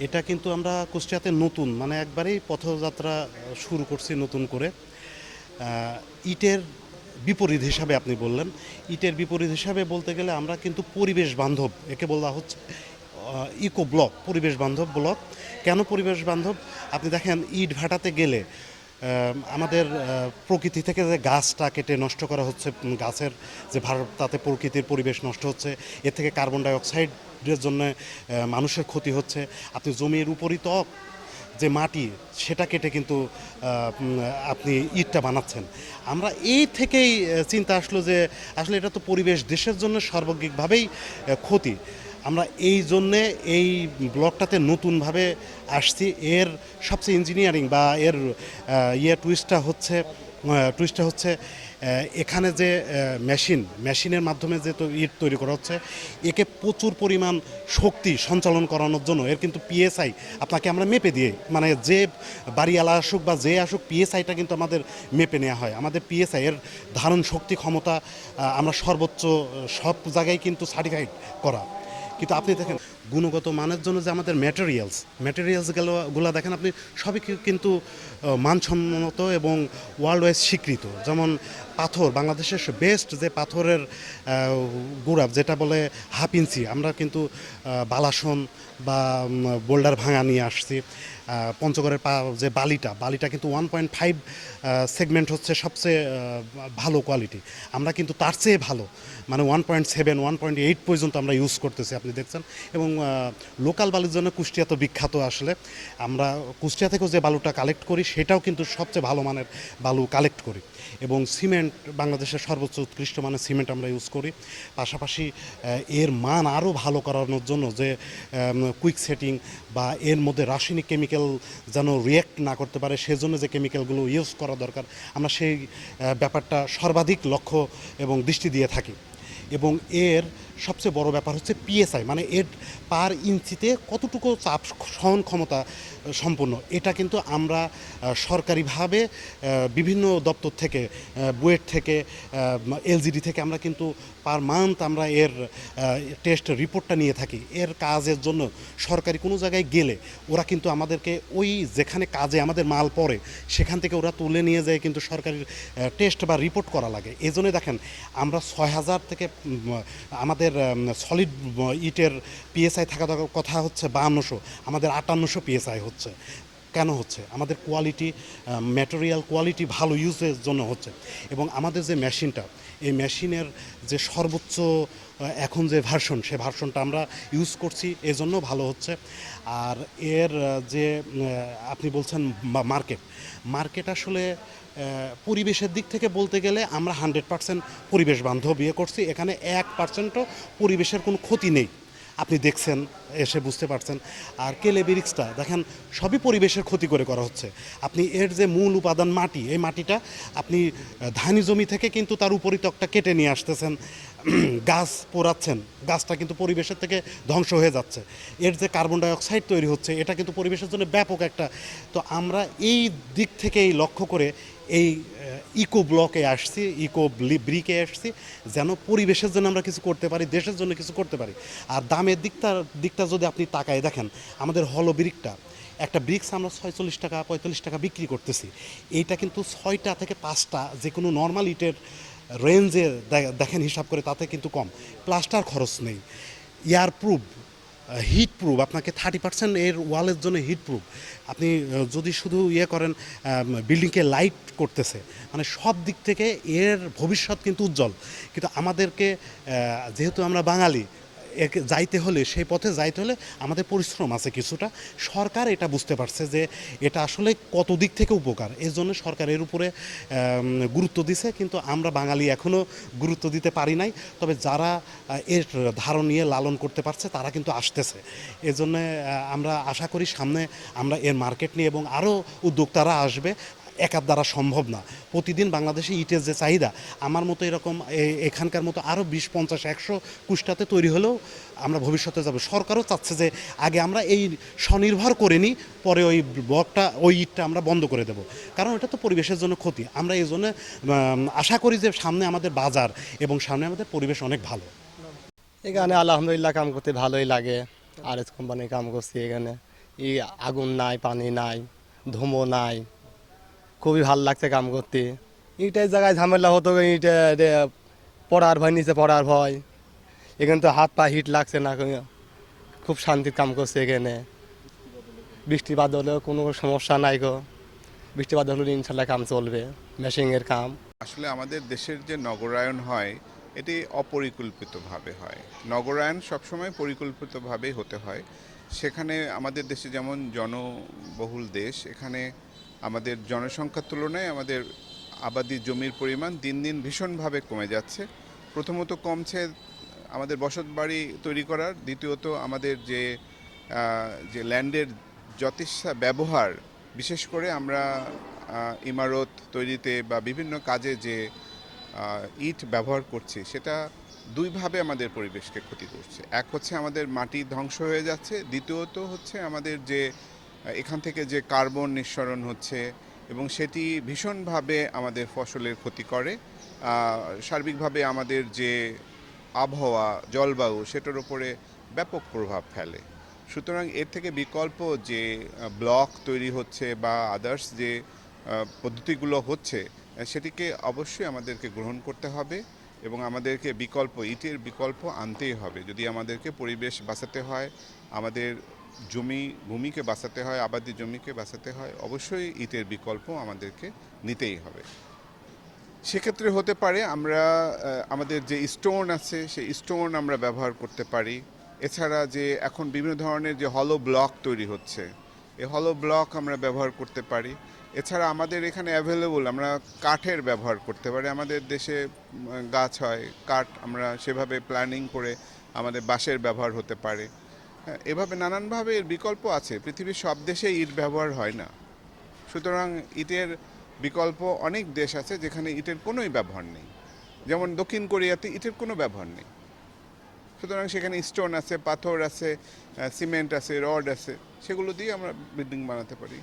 এটা কিন্তু আমরা কুষ্টিয়াতে নতুন মানে একবারেই পথযাত্রা শুরু করছি নতুন করে। ইটের বিপরীত হিসাবে আপনি বললেন। ইটের বিপরীত হিসাবে বলতে গেলে আমরা কিন্তু পরিবেশ বান্ধব, একে বলা হচ্ছে ইকো ব্লক, পরিবেশ বান্ধব ব্লক। কেন পরিবেশ বান্ধব? আপনি দেখেন, ইট ভাটাতে গেলে আমাদের প্রকৃতি থেকে যে গাছটা কেটে নষ্ট করা হচ্ছে গাছের যে ভার, তাতে প্রকৃতির পরিবেশ নষ্ট হচ্ছে। এর থেকে কার্বন ডাইঅক্সাইডের জন্য মানুষের ক্ষতি হচ্ছে। আপনি জমির উপরই উপরিতক যে মাটি, সেটা কেটে কিন্তু আপনি ইটটা বানাচ্ছেন। আমরা এই থেকেই চিন্তা আসলো যে, আসলে এটা তো পরিবেশ দেশের জন্য সার্বগ্রিকভাবেই ক্ষতি। আমরা এই জন্যে এই ব্লকটাতে নতুনভাবে আসছি। এর সবচেয়ে ইঞ্জিনিয়ারিং বা এর ইয়ে টুইস্টটা হচ্ছে টুইস্টটা হচ্ছে এখানে যে মেশিন, মেশিনের মাধ্যমে যে ইট তৈরি করা হচ্ছে, একে প্রচুর পরিমাণ শক্তি সঞ্চালন করানোর জন্য। এর কিন্তু পিএসআই আপনাকে আমরা মেপে দিয়ে মানে যে বাড়িওয়ালা আসুক বা যে আসুক পিএসআইটা কিন্তু আমাদের মেপে নেওয়া হয়। আমাদের পিএসআই এর ধারণ শক্তি ক্ষমতা আমরা সর্বোচ্চ সব জায়গায় কিন্তু সার্টিফাইড করা। কিন্তু আপনি দেখেন, গুণগত মানের জন্য যে আমাদের ম্যাটেরিয়ালস ম্যাটেরিয়ালসগুলো গুলো দেখেন আপনি, সবই কিন্তু মানসম্মত এবং ওয়ার্ল্ড ওয়াইজ স্বীকৃত। যেমন পাথর, বাংলাদেশের বেস্ট যে পাথরের গুঁড়া, যেটা বলে হাফ ইঞ্চি আমরা কিন্তু বালাসন বা বোল্ডার ভাঙা নিয়ে আসছি। পঞ্চগড়ের পা, যে বালিটা বালিটা কিন্তু ওয়ান পয়েন্ট ফাইভ সেগমেন্ট হচ্ছে সবচেয়ে ভালো কোয়ালিটি আমরা কিন্তু তার চেয়ে ভালো মানে one point seven one point eight পর্যন্ত আমরা ইউজ করতেছি, আপনি দেখছেন। এবং লোকাল বালির জন্য কুষ্টিয়া তো বিখ্যাত আসলে। আমরা কুষ্টিয়া থেকেও যে বালুটা কালেক্ট করি, সেটাও কিন্তু সবচেয়ে ভালো মানের বালু কালেক্ট করি। এবং সিমেন্ট বাংলাদেশের সর্বোচ্চ উৎকৃষ্ট মানের সিমেন্ট আমরা ইউজ করি। পাশাপাশি এর মান আরও ভালো করানোর জন্য যে কুইক সেটিং বা এর মধ্যে রাসায়নিক কেমিক্যাল যেন রিয়্যাক্ট না করতে পারে, সেজন্য যে কেমিক্যালগুলো ইউজ করা দরকার, আমরা সেই ব্যাপারটা সর্বাধিক লক্ষ্য এবং দৃষ্টি দিয়ে থাকি। এবং এর সবচেয়ে বড় ব্যাপার হচ্ছে পিএসআই মানে এর পার ইঞ্চিতে কতটুকু চাপ সহন ক্ষমতা সম্পন্ন। এটা কিন্তু আমরা সরকারিভাবে বিভিন্ন দপ্তর থেকে বুয়েট থেকে এলজিডি থেকে আমরা কিন্তু পার মান্থ আমরা এর টেস্ট রিপোর্টটা নিয়ে থাকি। এর কাজের জন্য সরকারি কোনো জায়গায় গেলে ওরা কিন্তু আমাদেরকে ওই যেখানে কাজে আমাদের মাল পড়ে সেখান থেকে ওরা তুলে নিয়ে যায় কিন্তু সরকারি টেস্ট বা রিপোর্ট করা লাগে। এই জন্য দেখেন আমরা ছয় হাজার থেকে উম, আমাদের সলিড ইটের পিএসআই থাকা কথা হচ্ছে বাহান্নশো আমাদের আটান্নশো পিএসআই হচ্ছে। কেন হচ্ছে? আমাদের কোয়ালিটি ম্যাটেরিয়াল কোয়ালিটি ভালো ইউজের জন্য হচ্ছে। এবং আমাদের যে মেশিনটা এই মেশিনের যে সর্বোচ্চ এখন যে ভার্সন সে ভার্সনটা আমরা ইউজ করছি, এজন্য ভালো হচ্ছে। আর এর যে আপনি বলছেন মার্কেট মার্কেট আসলে পরিবেশের দিক থেকে বলতে গেলে আমরা হান্ড্রেড পার্সেন্ট পরিবেশ বান্ধব ইয়ে করছি। এখানে এক পার্সেন্টও পরিবেশের কোনো ক্ষতি নেই। আপনি দেখছেন এসে বুঝতে পারছেন। আর কেলে ব্রিক্সটা দেখেন, সবই পরিবেশের ক্ষতি করে করা হচ্ছে। আপনি এর যে মূল উপাদান মাটি, এই মাটিটা আপনি ধানি জমি থেকে কিন্তু তার উপরিতকটা কেটে নিয়ে আসতেছেন, গাছ পোড়াচ্ছেন। গাছটা কিন্তু পরিবেশের থেকে ধ্বংস হয়ে যাচ্ছে। এর যে কার্বন ডাইঅক্সাইড তৈরি হচ্ছে, এটা কিন্তু পরিবেশের জন্য ব্যাপক একটা। তো আমরা এই দিক থেকেই লক্ষ্য করে এই ইকো ব্লকে আসছি, ইকো ব্রিকে আসছি, যেন পরিবেশের জন্য আমরা কিছু করতে পারি, দেশের জন্য কিছু করতে পারি। আর দামের দিকটা দিকটা যদি আপনি তাকায় দেখেন, আমাদের হলো ব্রিকটা। একটা ব্রিক্স আমরা ছয়চল্লিশ টাকা, পঁয়তাল্লিশ টাকা বিক্রি করতেছি। এইটা কিন্তু ছয়টা থেকে পাঁচটা যে কোনো নর্মাল ইটের রেঞ্জে দেখেন হিসাব করে, তাতে কিন্তু কম। প্লাস্টার খরচ নেই। এয়ার প্রুফ হিট প্রুফ আপনাকে থার্টি পার্সেন্ট এর ওয়ালের জন্য হিট প্রুফ আপনি যদি শুধু ইয়ে করেন বিল্ডিংকে লাইট করতেছে মানে সব দিক থেকে এর ভবিষ্যৎ কিন্তু উজ্জ্বল। কিন্তু আমাদেরকে যেহেতু আমরা বাঙালি যাইতে হলে, সেই পথে যাইতে হলে আমাদের পরিশ্রম আছে কিছুটা। সরকার এটা বুঝতে পারছে যে এটা আসলে কত দিক থেকে উপকার। এর জন্য সরকার এর উপরে গুরুত্ব দিছে, কিন্তু আমরা বাঙালি এখনও গুরুত্ব দিতে পারি নাই। তবে যারা এর ধারণ নিয়ে লালন করতে পারছে, তারা কিন্তু আসতেছে। এর জন্য আমরা আশা করি সামনে আমরা এর মার্কেট নিয়ে এবং আরও উদ্যোক্তারা আসবে। একার দ্বারা সম্ভব না। প্রতিদিন বাংলাদেশে ইটের যে চাহিদা, আমার মতো এরকম এখানকার মতো আরও বিশ, পঞ্চাশ, একশো কুষ্টাতে তৈরি হলেও আমরা ভবিষ্যতে যাব। সরকারও চাচ্ছে যে আগে আমরা এই স্বনির্ভর করে নিই, পরে ওই ব্লকটা ওই ইটটা আমরা বন্ধ করে দেব। কারণ এটা তো পরিবেশের জন্য ক্ষতি। আমরা এই জন্য আশা করি যে সামনে আমাদের বাজার এবং সামনে আমাদের পরিবেশ অনেক ভালো। এখানে আলহামদুলিল্লাহ কাম করতে ভালোই লাগে। আর এস কোম্পানির কাম করছি এখানে। ই আগুন নাই, পানি নাই, ধুমো নাই। খুবই ভালো লাগছে কাম করতে। ইটাই জায়গায় ঝামেলা হতো ইটা পড়ার ভয়, নিচে পড়ার ভয়। এখানে তো হাত পা হিট লাগছে না খুব শান্তির কাম করছে এখানে। বৃষ্টি বাদলেও কোনো সমস্যা নাই গো। বৃষ্টি বাদল হলে ইনশাল্লাহ কাম চলবে মেশিংয়ের কাম। আসলে আমাদের দেশের যে নগরায়ন হয়, এটি অপরিকল্পিতভাবে হয়। নগরায়ন সবসময় পরিকল্পিতভাবেই হতে হয়। সেখানে আমাদের দেশে যেমন জনবহুল দেশ, এখানে আমাদের জনসংখ্যার তুলনায় আমাদের আবাদি জমির পরিমাণ দিন দিন ভীষণভাবে কমে যাচ্ছে। প্রথমত কমছে আমাদের বসত বাড়ি তৈরি করার, দ্বিতীয়ত আমাদের যে যে ল্যান্ডের যথেচ্ছা ব্যবহার, বিশেষ করে আমরা ইমারত তৈরিতে বা বিভিন্ন কাজে যে ইট ব্যবহার করছি, সেটা দুইভাবে আমাদের পরিবেশকে ক্ষতি করছে। এক হচ্ছে আমাদের মাটি ধ্বংস হয়ে যাচ্ছে, দ্বিতীয়ত হচ্ছে আমাদের যে এখান থেকে যে কার্বন নিঃসরণ হচ্ছে এবং সেটি ভীষণভাবে আমাদের ফসলের ক্ষতি করে সার্বিকভাবে আমাদের যে আবহাওয়া, জলবায়ু সেটার উপরে ব্যাপক প্রভাব ফেলে। সুতরাং এর থেকে বিকল্প যে ব্লক তৈরি হচ্ছে বা আদার্স যে পদ্ধতিগুলো হচ্ছে সেটিকে অবশ্যই আমাদেরকে গ্রহণ করতে হবে এবং আমাদেরকে বিকল্প, ইটের বিকল্প আনতেই হবে। যদি আমাদেরকে পরিবেশ বাঁচাতে হয়, আমাদের জমি, ভূমিকে বাঁচাতে হয়, আবাদি জমিকে বাঁচাতে হয়, অবশ্যই ইটের বিকল্প আমাদেরকে নিতেই হবে। সেক্ষেত্রে হতে পারে আমরা আমাদের যে স্টোন আছে, সেই স্টোন আমরা ব্যবহার করতে পারি। এছাড়া যে এখন বিভিন্ন ধরনের যে হলো ব্লক তৈরি হচ্ছে, এই হলো ব্লক আমরা ব্যবহার করতে পারি। এছাড়া আমাদের এখানে অ্যাভেলেবল আমরা কাঠের ব্যবহার করতে পারি। আমাদের দেশে গাছ হয়, কাঠ আমরা সেভাবে প্ল্যানিং করে আমাদের বাঁশের ব্যবহার হতে পারে। এভাবে নানানভাবে এর বিকল্প আছে। পৃথিবীর সব দেশে ইট ব্যবহার হয় না। সুতরাং ইটের বিকল্প অনেক দেশ আছে যেখানে ইটের কোনোই ব্যবহার নেই। যেমন দক্ষিণ কোরিয়াতে ইটের কোনো ব্যবহার নেই। সুতরাং সেখানে স্টোন আছে, পাথর আছে সিমেন্ট আছে, রড আছে, সেগুলো দিয়ে আমরা বিল্ডিং বানাতে পারি।